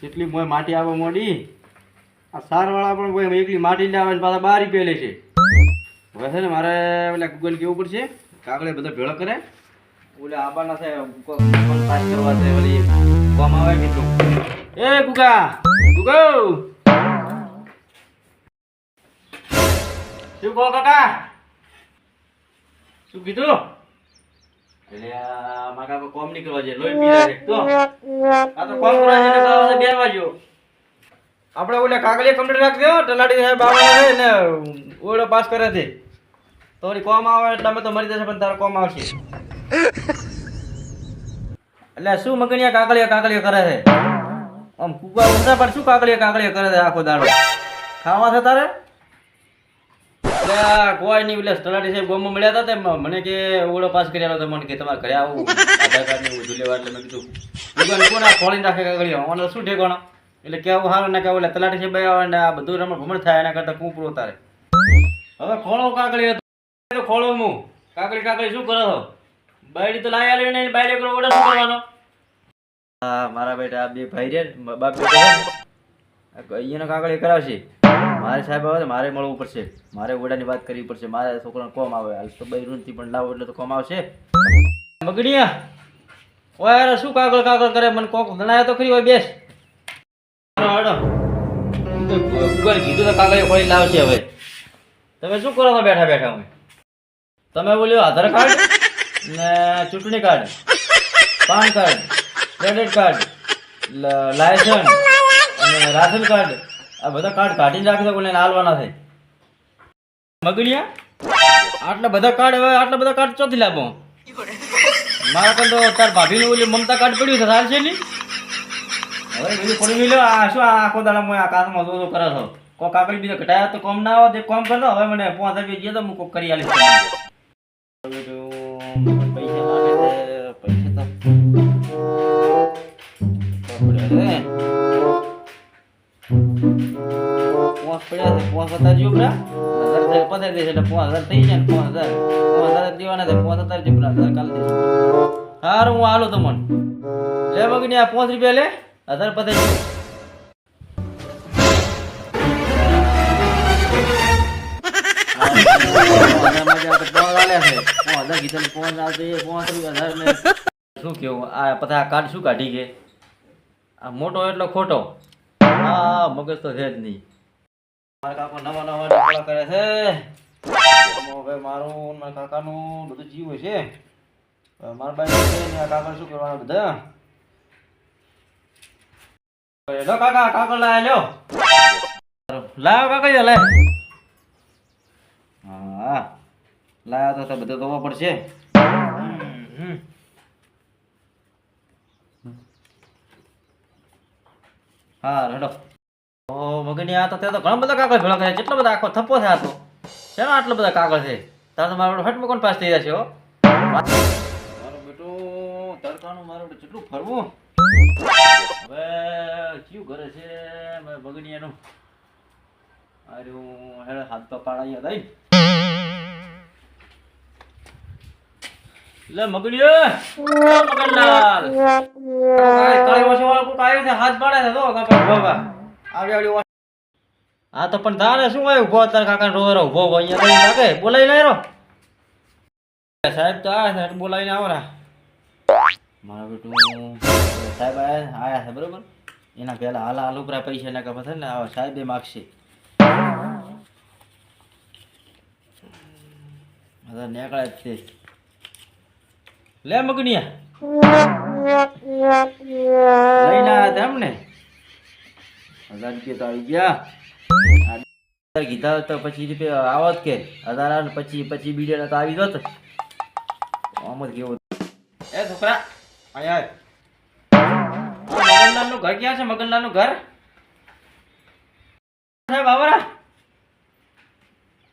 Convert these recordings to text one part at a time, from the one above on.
કેટલી મોય માટી આવે મોડી, આ સારવાળા પણ કોઈ એકલી માટી લાવે ને પાછા બારી પેલે છે. હવે ને મારે ઓલા ગૂગલ કેવું પડશે? કાગળે બધા ભેળો કરે. ઓલે આબાના છે કોમ આવે કેટલું એ ગુગા! ગુગો શું કહો કાકા? શું કીધું? એટલે મારા કાકા કોમ નહીં કરવા છે, લોહી પીલા છે. તો? આ તો કોમ કરવા છે કરવા છે બે વાગ્યો આપણે ઓલે કાગળિયા કમ્પ્લીટ રાખી દો, તલાટી સાહેબ આવે ને ઓળો પાસ કરે છે. તોરી કોમ આવે એટલે અમે તો મરી જશે, પણ તારો કોમ આવશે. એટલે શું મગનિયા કાગળિયા કાગળિયા કરે છે? આમ કુકા ઊંધા પર શું કાકડીએ કાકડીએ કરે છે આખો દાડો? ખાવા છે તારે? કોઈ નહીં, એટલે તલાટી સાહેબ ગામમાં મળ્યા હતા તે મને કે ઓળો પાસ કરી આલો તો મને કે તમારે ઘરે આવું, આધાર કાર્ડ ને બધું લેવા, એટલે મેં કીધું, દુકાન કોણ આ ખોલીને રાખે કાગળિયા મને શું ઠેકાણો? એટલે કેવું સારું ને કેવું ઓલે તલાટી સાહેબ આવે ને આ બધું રમણ ભમણ થાય, એના કરતા કૂપરો તારે હવે ખોળો કાકડી ખોળો હું. કાકડી કાકડી શું કરો છો? બાયડી તો લાયા લઈને બાયડી કરો ઓડે શું કરવાનો? હા, મારા બેટા બે ભાઈ રે અહીંયાનો કાકડી કરાવશે. મારે સાહેબ આવે મારે મળવું પડશે. મારે ઓડાની વાત કરવી પડશે. મારે છોકરાને કોમ આવે. હાલ તો બાઈ રૂનથી પણ લાવો એટલે તો કોમ આવશે. મગડિયા ઓય અરે શું કાગળ કાગળ કરે? મને કોક ગણાય તો ખરી હોય બેસ. કીધું તો કાગળ ખોલી લાવશે હવે. તમે શું કરો છો બેઠા બેઠા હું? તમે બોલ્યો આધાર કાર્ડ ને ચૂંટણી card, PAN card. Credit card લ- લાયસન્સ અને રાશન કાર્ડ આ બધા કાર્ડ કાઢીને રાખી દો બોલે હાલવાના થાય. મગડિયા આટલા બધા કાર્ડ હવે આટલા બધા કાર્ડ ચોથી લાવો? મારા પણ તો તાર ભાભીનું ઓલું મમતા કાર્ડ પડ્યું છે ચાલશે નહીં? હવે બીજું પડી ગયું આ શું આ આખો દાડા આ કાચમાં દો કરો કરે છો? કોક કાગળ બીજો ઘટાયા તો કોમ ના આવે, તે કોમ કરતો હવે મને પાંચ રૂપિયા ગયા તો હું કોક કરી આલીશ. છે. પાંચ પડ્યા છે. હજાર થાય પતાવી દેશે એટલે પાંચ હજાર થઈ જાય હજાર. પાંચ હજાર દેવાના થાય પાંચ હજાર કાલ દેશે હારું હું હાલો તમને. લે મગની આ પાંચ રૂપિયા લે. હજાર દે. શું કેવું? આ પછી આ કાર્ડ શું કાઢી કે? આ મોટો એટલો ખોટો. આ મગજ તો છે જ નહીં. મારા કાકો નવા નવા ડોકળા કરે છે. હવે મારું ને મારા કાકાનું બધું જીવ છે મારા બાઈ છે ને આ કાકા શું કરવાના બધા? લો કાકા કાકા લાવ્યા લ્યો લાવ કાકા લે હા લાયા તો બધું ધોવા પડશે. હમ. હા હેડો ઓ, મગની, આ તો તે તો ઘણા બધા કાગળ ભેળા કર્યા કેટલો બધા આખો થપ્પો થયા તો. શેના આટલા બધા કાગળ છે? તારે મારો હટમાં કોણ પાસ થઈ જશે, હો? મારો બેટો, તડકાનું મારું બેટો કેટલું ફરવું? હવે કયું ઘરે છે? મારે અરે, હું હેડ, હાથ તો કાઢાઈ દઈ લે, મગડીએ. મગનલાલ. કાળી ઓછો વાળો કોક આવ્યો છે, હાથ પાડે છે તો કાકા ભોગા આવડી આવડી હા તો પણ તારે શું હોય, ઊભો તાર કાકા રો રો ઊભો અહીંયા તો લાગે. બોલાઈ લઈ સાહેબ તો આ છે બોલાવીને આવો મારા બેટું સાહેબ આયા છે બરોબર? એના પહેલા હાલ હાલ ઉપરા પૈસા ના થાય ને આવા, સાહેબ માગશે. નીકળે જ છે. લે મગનિયા. લઈને આવ્યા હતા એમ ને હજાર રૂપિયા તો આવી ગયા. કીધા તો પછી આવત કે. હજાર આવે ને પછી પછી બીડિયા તો આવી જોત આમ જ એ છોકરા, અહીંયા આવ. મગનલાલનું ઘર ક્યાં છે? મગનલાલનું ઘર? સાહેબ આવરા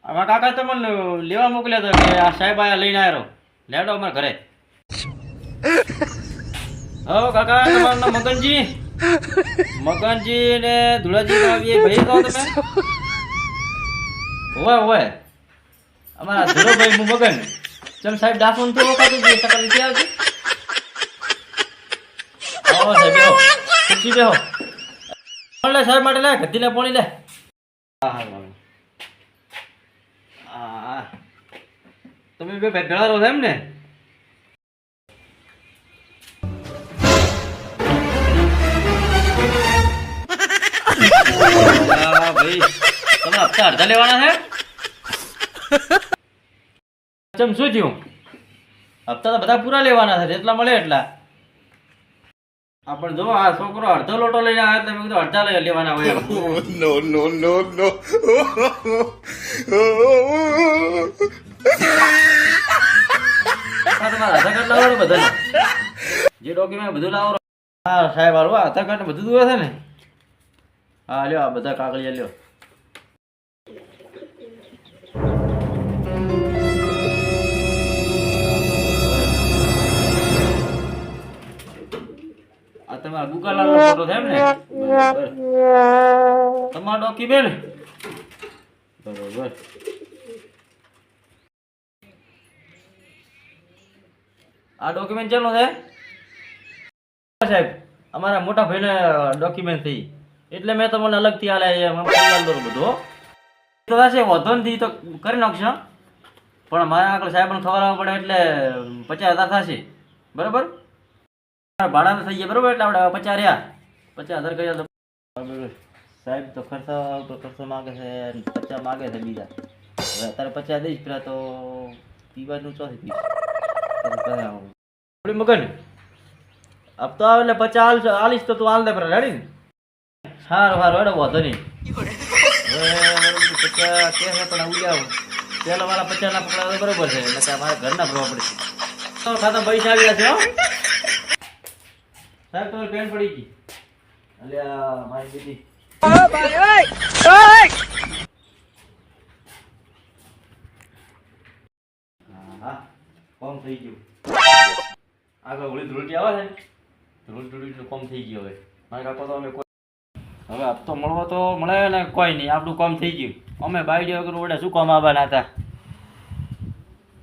આમાં કાકા તમને લેવા મોકલ્યા હતા આ સાહેબ આયા લઈને આવ્યો લેવડો અમારા ઘરે. હો કાકા, તમારું નામ મગનજી? મગનજી ને ધુળાજી આવી ભાઈ કહો તમે. હોય હોય. અમારા ધુરોભાઈ હું મગન. ચમ સાહેબ ડાફોન તો વખત જ સકલ નથી આવતી? આવો સાહેબ, બેહો. ખુરશી બેહો. લે સાહેબ માટે, લે પોણી લે. હા હા તમે બે ભેળા રહો એમ ને? તમે હપ્તા અડધા લેવાના છે? ચમ શું થયું? હપ્તા તો બધા પૂરા લેવાના છે જેટલા મળે એટલા. આપણે જો આ છોકરો અડધો લોટો લઈને આવે એટલે મેં કીધું અડધા લઈ લેવાના હોય નો નો નો બધા જે ડોક્યુમેન્ટ બધું લાવો. હા સાહેબ હાલો આ આધાર કાર્ડ બધું જોવે છે ને? હા લ્યો આ બધા કાગળિયા લ્યો. આ તમારા ગુગાલાલ નો ફોટો છે ને બરોબર. તમારો ડોક્યુમેન્ટ? બરોબર. આ ડોક્યુમેન્ટ ચેનો છે? સાહેબ, અમારા મોટા ભાઈને ડોક્યુમેન્ટ થઈ એટલે મેં તમને અલગથી આલે બધું. થશે વાંધો નથી તો કરી નાખશો. પણ મારા આગળ સાહેબને ખબર પડે એટલે પચાસ હજાર થશે. બરાબર? ભાડા થઈ ગયા બરાબર? એટલે આપણે પચાસ રહ્યા. પચાસ હજાર કર્યા તો. સાહેબ તો ખર્ચા ઉપર ખર્ચો માગે છે પચાસ માગે છે બીજા. હવે અત્યારે પચાસ દઈશ પેલા તો પીવાનું ચોથી થોડી મગન? તો આવે એટલે પચાસ આલશ તો તું હાલ દે પેલા રેડી ને? સારું સારું હેડો વાંધો નહીં. પચાસ કે છે પણ ઉજાવ પેલા વાળા પચાસ ના પકડા બરોબર છે એટલે મારા ઘરના ભરવા પડશે ખાતા પૈસા આવ્યા છે હો. સાહેબ, તમારી પેન પડી ગઈ. અલ્યા, મારી દીદી કોમ થઈ ગયું. આગળ ઓલી ધૂળટી આવે છે? ધૂળ ધૂળટીનું કોમ થઈ ગયું હવે. મારા કાકો તો અમે હવે હપ્તો મળવો તો મળે ને કોઈ નહીં, આપણું કોમ થઈ ગયું. અમે બાયડી વગર ઓડે શું કામ આવવાના હતા?